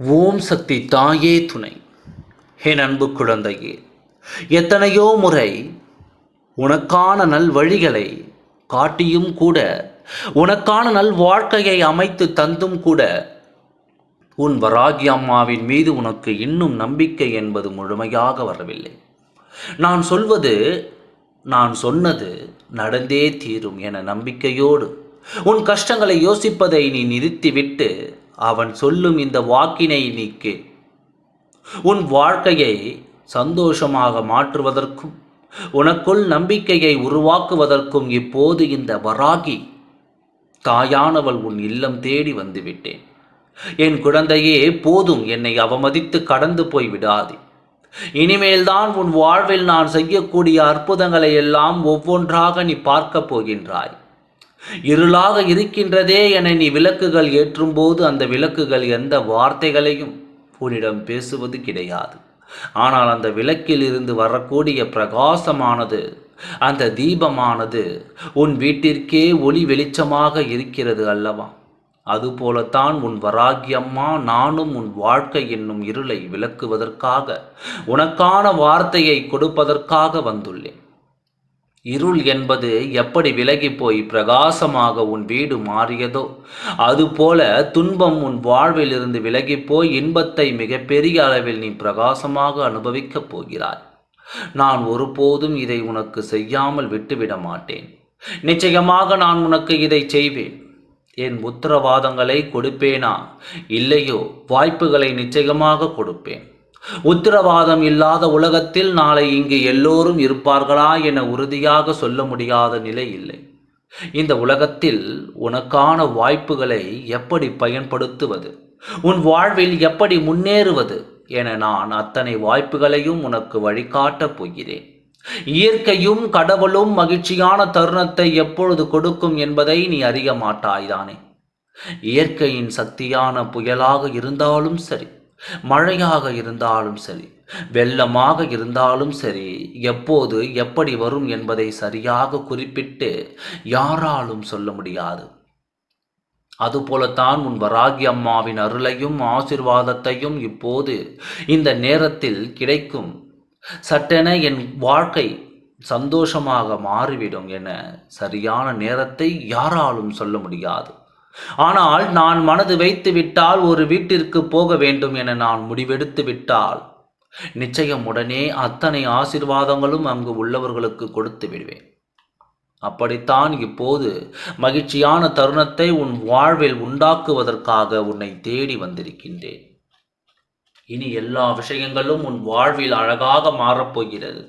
ஓம் சக்தி தாயே துணை. என் அன்பு குழந்தையே எத்தனையோ முறை உனக்கான நல் வழிகளை காட்டியும் கூட உனக்கான நல் வாழ்க்கையை அமைத்து தந்தும் கூட உன் வராகி அம்மாவின் மீது உனக்கு இன்னும் நம்பிக்கை என்பது முழுமையாக வரவில்லை. நான் சொல்வது நான் சொன்னது நடந்தே தீரும் என நம்பிக்கையோடு உன் கஷ்டங்களை யோசிப்பதை நீ நிறுத்திவிட்டு அவன் சொல்லும் இந்த வாக்கினை நீக்கு. உன் வாழ்க்கையை சந்தோஷமாக மாற்றுவதற்கும் உனக்குள் நம்பிக்கையை உருவாக்குவதற்கும் இப்போது இந்த வராகி தாயானவள் உன் இல்லம் தேடி வந்துவிட்டேன். என் குழந்தையே போதும் என்னை அவமதித்து கடந்து போய் விடாதே. இனிமேல்தான் உன் வாழ்வில் நான் செய்யக்கூடிய அற்புதங்களை எல்லாம் ஒவ்வொன்றாக நீ பார்க்கப் போகின்றாய். இருளாக இருக்கின்றதே என நீ விளக்குகள் ஏற்றும்போது அந்த விளக்குகள் எந்த வார்த்தைகளையும் உன்னிடம் பேசுவது கிடையாது. ஆனால் அந்த விளக்கில் இருந்து வரக்கூடிய பிரகாசமானது அந்த தீபமானது உன் வீட்டிற்கே ஒளி வெளிச்சமாக இருக்கிறது அல்லவா? அதுபோலத்தான் உன் வராகியம்மா நானும் உன் வாழ்க்கை என்னும் இருளை விளக்குவதற்காக உனக்கான வார்த்தையை கொடுப்பதற்காக வந்துள்ளேன். இருள் என்பது எப்படி விலகி போய் பிரகாசமாக உன் வீடு மாறியதோ? அதுபோல துன்பம் உன் வாழ்வில் இருந்து விலகி போய் இன்பத்தை மிகப்பெரிய அளவில் நீ பிரகாசமாக அனுபவிக்கப் போகிறாய். நான் ஒருபோதும் இதை உனக்கு செய்யாமல் விட்டுவிட மாட்டேன். நிச்சயமாக நான் உனக்கு இதை செய்வேன். என் உத்தரவாதங்களை கொடுப்பேனா? இல்லையோ வாய்ப்புகளை நிச்சயமாக கொடுப்பேன். உத்தரவாதம் இல்லாத உலகத்தில் நாளை இங்கு எல்லோரும் இருப்பார்களா என உறுதியாக சொல்ல முடியாத நிலை இல்லை. இந்த உலகத்தில் உனக்கான வாய்ப்புகளை எப்படி பயன்படுத்துவது? உன் வாழ்வில் எப்படி முன்னேறுவது? என நான் அத்தனை வாய்ப்புகளையும் உனக்கு வழிகாட்டப் போகிறேன். இயற்கையும் கடவுளும் மகிழ்ச்சியான தருணத்தை எப்பொழுது கொடுக்கும் என்பதை நீ அறிய மாட்டாய்தானே இயற்கையின் சக்தியான புயலாக இருந்தாலும் சரி மழையாக இருந்தாலும் சரி வெள்ளமாக இருந்தாலும் சரி எப்போது எப்படி வரும் என்பதை சரியாக குறிப்பிட்டு யாராலும் சொல்ல முடியாது. அதுபோலத்தான் உன் வராகி அம்மாவின் அருளையும் ஆசிர்வாதத்தையும் இப்போது இந்த நேரத்தில் கிடைக்கும். சட்டென என் வாழ்க்கை சந்தோஷமாக மாறிவிடும் என சரியான நேரத்தை யாராலும் சொல்ல முடியாது. ஆனால் நான் மனது வைத்து விட்டால் ஒரு வீட்டிற்கு போக வேண்டும் என நான் முடிவெடுத்து விட்டால் நிச்சயம் உடனே அத்தனை ஆசிர்வாதங்களும் அங்கு உள்ளவர்களுக்கு கொடுத்து விடுவேன். அப்படித்தான் இப்போது மகிழ்ச்சியான தருணத்தை உன் வாழ்வில் உண்டாக்குவதற்காக உன்னை தேடி வந்திருக்கின்றேன். இனி எல்லா விஷயங்களும் உன் வாழ்வில் அழகாக மாறப்போகிறது.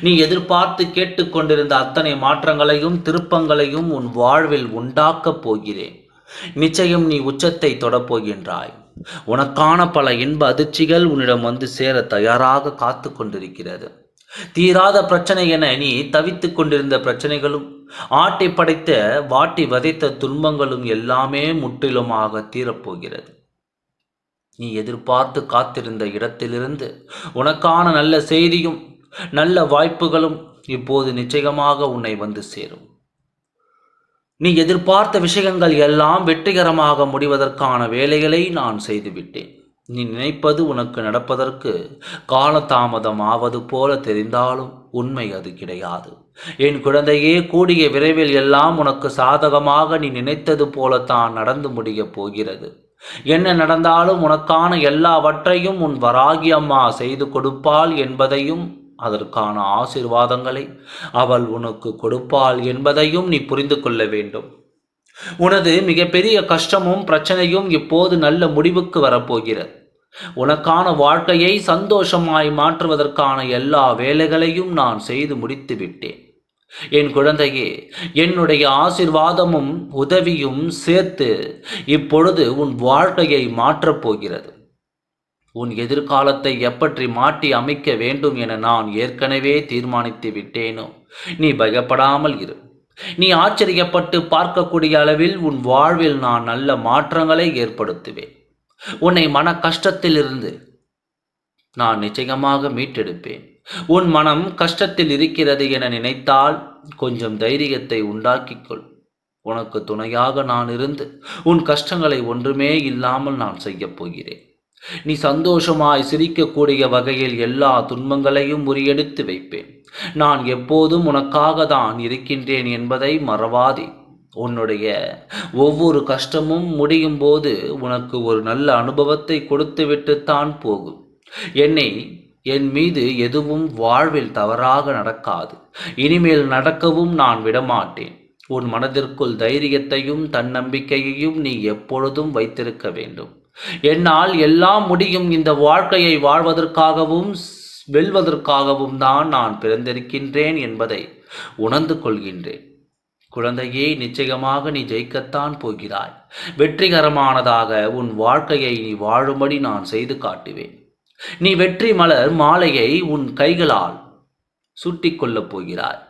நீ எதிர்பார்த்து கேட்டுக்கொண்டிருந்த அத்தனை மாற்றங்களையும் திருப்பங்களையும் உன் வாழ்வில் உண்டாக்கப் போகிறேன். நிச்சயம் நீ உச்சத்தை தொடப்போகின்றாய். உனக்கான பல இன்ப அதிர்ச்சிகள் உன்னிடம் வந்து சேர தயாராக காத்து கொண்டிருக்கிறது. தீராத பிரச்சனை என நீ தவித்துக் கொண்டிருந்த பிரச்சனைகளும் ஆட்டை படைத்த வாட்டி வதைத்த துன்பங்களும் எல்லாமே முற்றிலுமாக தீரப்போகிறது. நீ எதிர்பார்த்து காத்திருந்த இடத்திலிருந்து உனக்கான நல்ல செய்தியும் நல்ல வாய்ப்புகளும் இப்போது நிச்சயமாக உன்னை வந்து சேரும். நீ எதிர்பார்த்த விஷயங்கள் எல்லாம் வெற்றிகரமாக முடிவதற்கான வேலைகளை நான் செய்துவிட்டேன். நீ நினைப்பது உனக்கு நடப்பதற்கு காலதாமதம் ஆவது போல தெரிந்தாலும் உண்மை அது கிடையாது. என் குழந்தையே கூடிய விரைவில் எல்லாம் உனக்கு சாதகமாக நீ நினைத்தது போலத்தான் நடந்து முடியப் போகிறது. என்ன நடந்தாலும் உனக்கான எல்லாவற்றையும் உன் வராகி அம்மா செய்து கொடுப்பாள் என்பதையும் அதற்கான ஆசிர்வாதங்களை அவள் உனக்கு கொடுப்பாள் என்பதையும் நீ புரிந்து கொள்ள வேண்டும். உனது மிகப்பெரிய கஷ்டமும் பிரச்சனையும் இப்போது நல்ல முடிவுக்கு வரப்போகிறது. உனக்கான வாழ்க்கையை சந்தோஷமாய் மாற்றுவதற்கான எல்லா வேலைகளையும் நான் செய்து முடித்து விட்டேன். என் குழந்தையே என்னுடைய ஆசிர்வாதமும் உதவியும் சேர்த்து இப்பொழுது உன் வாழ்க்கையை மாற்றப் போகிறது. உன் எதிர்காலத்தை எப்படி மாற்றி அமைக்க வேண்டும் என நான் ஏற்கனவே தீர்மானித்து விட்டேனோ? நீ பயப்படாமல் இரு. நீ ஆச்சரியப்பட்டு பார்க்கக்கூடிய அளவில் உன் வாழ்வில் நான் நல்ல மாற்றங்களை ஏற்படுத்துவேன். உன்னை மன கஷ்டத்திலிருந்து நான் நிச்சயமாக மீட்டெடுப்பேன். உன் மனம் கஷ்டத்தில் இருக்கிறது என நினைத்தால் கொஞ்சம் தைரியத்தை உண்டாக்கிக்கொள். உனக்கு துணையாக நான் இருந்து உன் கஷ்டங்களை ஒன்றுமே இல்லாமல் நான் செய்யப் போகிறேன். நீ சந்தோஷமாய் சிரிக்கக்கூடிய வகையில் எல்லா துன்பங்களையும் முறியெடுத்து வைப்பேன். நான் எப்போதும் உனக்காக தான் இருக்கின்றேன் என்பதை மறவாதே. உன்னுடைய ஒவ்வொரு கஷ்டமும் முடியும் போது உனக்கு ஒரு நல்ல அனுபவத்தை கொடுத்துவிட்டுத்தான் போகும். என்னை என் மீது எதுவும் வாழ்வில் தவறாக நடக்காது. இனிமேல் நடக்கவும் நான் விடமாட்டேன். உன் மனதிற்குள் தைரியத்தையும் தன்னம்பிக்கையையும் நீ எப்பொழுதும் வைத்திருக்க வேண்டும். என்னால் எல்லாம் முடியும் இந்த வாழ்க்கையை வாழ்வதற்காகவும் வெல்வதற்காகவும் தான் நான் பிறந்திருக்கின்றேன் என்பதை உணர்ந்து கொள்கின்றேன். குழந்தையே நிச்சயமாக நீ ஜெயிக்கத்தான் போகிறாய். வெற்றிகரமானதாக உன் வாழ்க்கையை நீ வாழும்படி நான் செய்து காட்டுவேன். நீ வெற்றி மலர் மாலையை உன் கைகளால் சுட்டி கொள்ளப் போகிறாய்.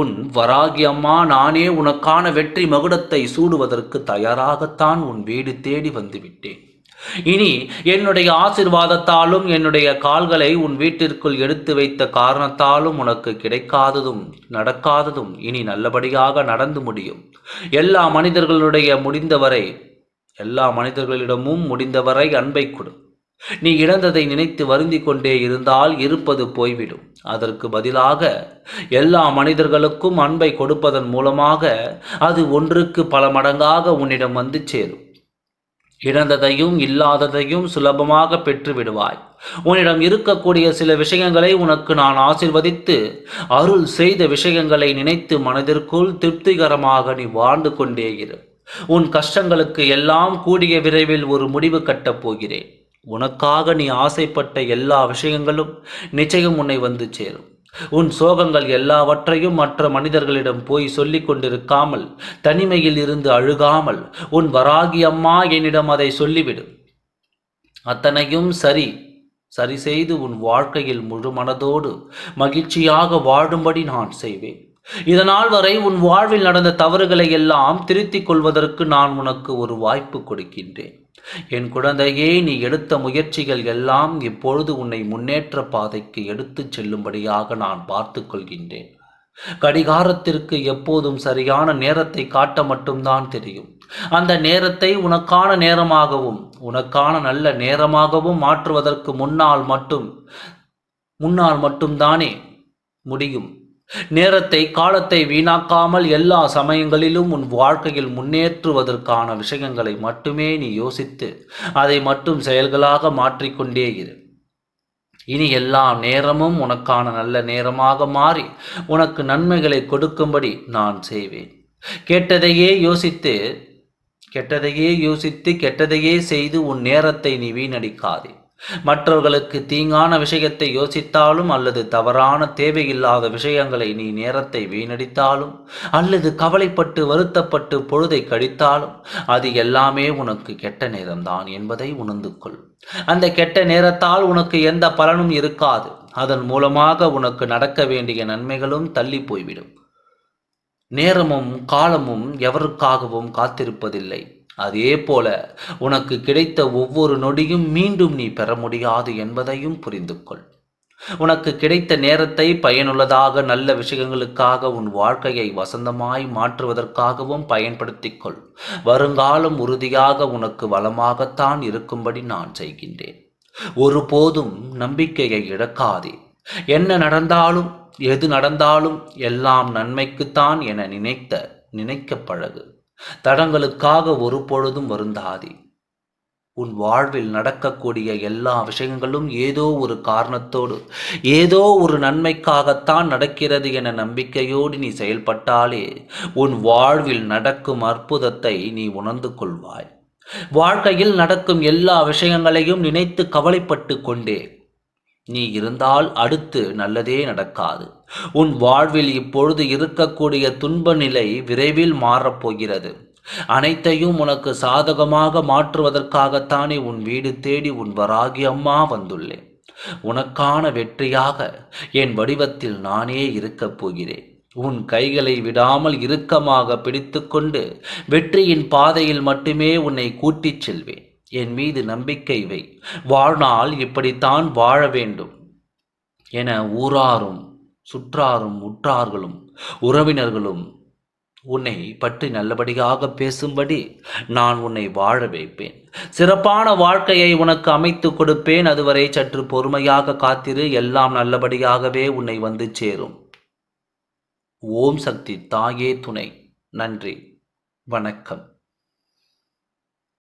உன் வராகி அம்மா நானே உனக்கான வெற்றி மகுடத்தை சூடுவதற்கு தயாராகத்தான் உன் வீடு தேடி வந்துவிட்டேன். இனி என்னுடைய ஆசிர்வாதத்தாலும் என்னுடைய கால்களை உன் வீட்டிற்குள் எடுத்து வைத்த காரணத்தாலும் உனக்கு கிடைக்காததும் நடக்காததும் இனி நல்லபடியாக நடந்து முடியும். எல்லா மனிதர்களுடைய முடிந்தவரை எல்லா மனிதர்களிடமும் முடிந்தவரை அன்பை கொடு. நீ இழந்ததை நினைத்து வருந்தி கொண்டே இருந்தால் இருப்பது போய்விடும். அதற்கு பதிலாக எல்லா மனிதர்களுக்கும் அன்பை கொடுப்பதன் மூலமாக அது ஒன்றுக்கு பல மடங்காக உன்னிடம் வந்து சேரும். இழந்ததையும் இல்லாததையும் சுலபமாக பெற்று விடுவாய் உன்னிடம் இருக்கக்கூடிய சில விஷயங்களை உனக்கு நான் ஆசிர்வதித்து அருள் செய்த விஷயங்களை நினைத்து மனதிற்குள் திருப்திகரமாக நீ வாழ்ந்து கொண்டே இரு. உன் கஷ்டங்களுக்கு எல்லாம் கூடிய விரைவில் ஒரு முடிவு கட்டப் போகிறேன். உனக்காக நீ ஆசைப்பட்ட எல்லா விஷயங்களும் நிச்சயம் உன்னை வந்து சேரும். உன் சோகங்கள் எல்லாவற்றையும் மற்ற மனிதர்களிடம் போய் சொல்லிக் கொண்டிருக்காமல் தனிமையில் இருந்து அழுகாமல் உன் வராகி அம்மா என்னிடம் அதை சொல்லிவிடு. அத்தனையும் சரி சரி செய்து உன் வாழ்க்கையில் முழு மனதோடு மகிழ்ச்சியாக வாழும்படி நான் செய்வேன். இதனால் வரை உன் வாழ்வில் நடந்த தவறுகளை எல்லாம் திருத்திக் கொள்வதற்கு நான் உனக்கு ஒரு வாய்ப்பு கொடுக்கின்றேன். என் குழந்தையே நீ எடுத்த முயற்சிகள் எல்லாம் இப்பொழுது உன்னை முன்னேற்ற பாதைக்கு எடுத்துச் செல்லும்படியாக நான் பார்த்து கொள்கின்றேன். கடிகாரத்திற்கு எப்போதும் சரியான நேரத்தை காட்ட மட்டும்தான் தெரியும். அந்த நேரத்தை உனக்கான நேரமாகவும் உனக்கான நல்ல நேரமாகவும் மாற்றுவதற்கு முன்னால் மட்டும் முன்னால் மட்டும்தானே முடியும். நேரத்தை காலத்தை வீணாக்காமல் எல்லா சமயங்களிலும் உன் வாழ்க்கையில் முன்னேற்றுவதற்கான விஷயங்களை மட்டுமே நீ யோசித்து அதை மட்டும் செயல்களாக மாற்றிக்கொண்டே இரு. இனி எல்லா நேரமும் உனக்கான நல்ல நேரமாக மாறி உனக்கு நன்மைகளை கொடுக்கும்படி நான் செய்வேன். கேட்டதையே யோசித்து கெட்டதையே யோசித்து கெட்டதையே செய்து உன் நேரத்தை நீ வீணடிக்காதே. மற்றவர்களுக்கு தீங்கான விஷயத்தை யோசித்தாலும் அல்லது தவறான தேவையில்லாத விஷயங்களை நீ நேரத்தை வீணடித்தாலும் அல்லது கவலைப்பட்டு வருத்தப்பட்டு பொழுதை கழித்தாலும் அது எல்லாமே உனக்கு கெட்ட நேரம்தான் என்பதை உணர்ந்து கொள். அந்த கெட்ட நேரத்தால் உனக்கு எந்த பலனும் இருக்காது. அதன் மூலமாக உனக்கு நடக்க வேண்டிய நன்மைகளும் தள்ளி போய்விடும். நேரமும் காலமும் எவருக்காகவும் காத்திருப்பதில்லை. அதே போல உனக்கு கிடைத்த ஒவ்வொரு நொடியும் மீண்டும் நீ பெற முடியாது என்பதையும் புரிந்து கொள். உனக்கு கிடைத்த நேரத்தை பயனுள்ளதாக நல்ல விஷயங்களுக்காக உன் வாழ்க்கையை வசந்தமாய் மாற்றுவதற்காகவும் பயன்படுத்திக் கொள். வருங்காலம் உறுதியாக உனக்கு வளமாகத்தான் இருக்கும்படி நான் செய்கின்றேன். ஒருபோதும் நம்பிக்கையை இழக்காதே. என்ன நடந்தாலும் எது நடந்தாலும் எல்லாம் நன்மைக்குத்தான் என நினைத்த நினைக்க பழகு. தடங்களுக்காக ஒரு பொழுதும் வருந்தாதே. உன் வாழ்வில் நடக்கக்கூடிய எல்லா விஷயங்களும் ஏதோ ஒரு காரணத்தோடு ஏதோ ஒரு நன்மைக்காகத்தான் நடக்கிறது என நம்பிக்கையோடு நீ செயல்பட்டாலே உன் வாழ்வில் நடக்கும் அற்புதத்தை நீ உணர்ந்து கொள்வாய். வாழ்க்கையில் நடக்கும் எல்லா விஷயங்களையும் நினைத்து கவலைப்பட்டு கொண்டே நீ இருந்தால் அடுத்து நல்லதே நடக்காது. உன் வாழ்வில் இப்பொழுது இருக்கக்கூடிய துன்ப நிலை விரைவில் மாறப்போகிறது அனைத்தையும் உனக்கு சாதகமாக மாற்றுவதற்காகத்தானே உன் வீடு தேடி உன் வராகி அம்மா வந்துள்ளேன் உனக்கான வெற்றியாக என் வடிவத்தில் நானே இருக்கப் போகிறேன். உன் கைகளை விடாமல் இறுக்கமாக பிடித்துக்கொண்டு வெற்றியின் பாதையில் மட்டுமே உன்னை கூட்டிச் செல்வேன். என் மீது நம்பிக்கை வை. வாழ்நாள் இப்படித்தான் வாழ வேண்டும் என ஊராரும் சுற்றாரும் உற்றார்களும் உறவினர்களும் உன்னை பற்றி நல்லபடியாக பேசும்படி நான் உன்னை வாழ வைப்பேன். சிறப்பான வாழ்க்கையை உனக்கு அமைத்து கொடுப்பேன். அதுவரை சற்று பொறுமையாக காத்திரு. எல்லாம் நல்லபடியாகவே உன்னை வந்து சேரும். ஓம் சக்தி தாயே துணை. நன்றி. வணக்கம்.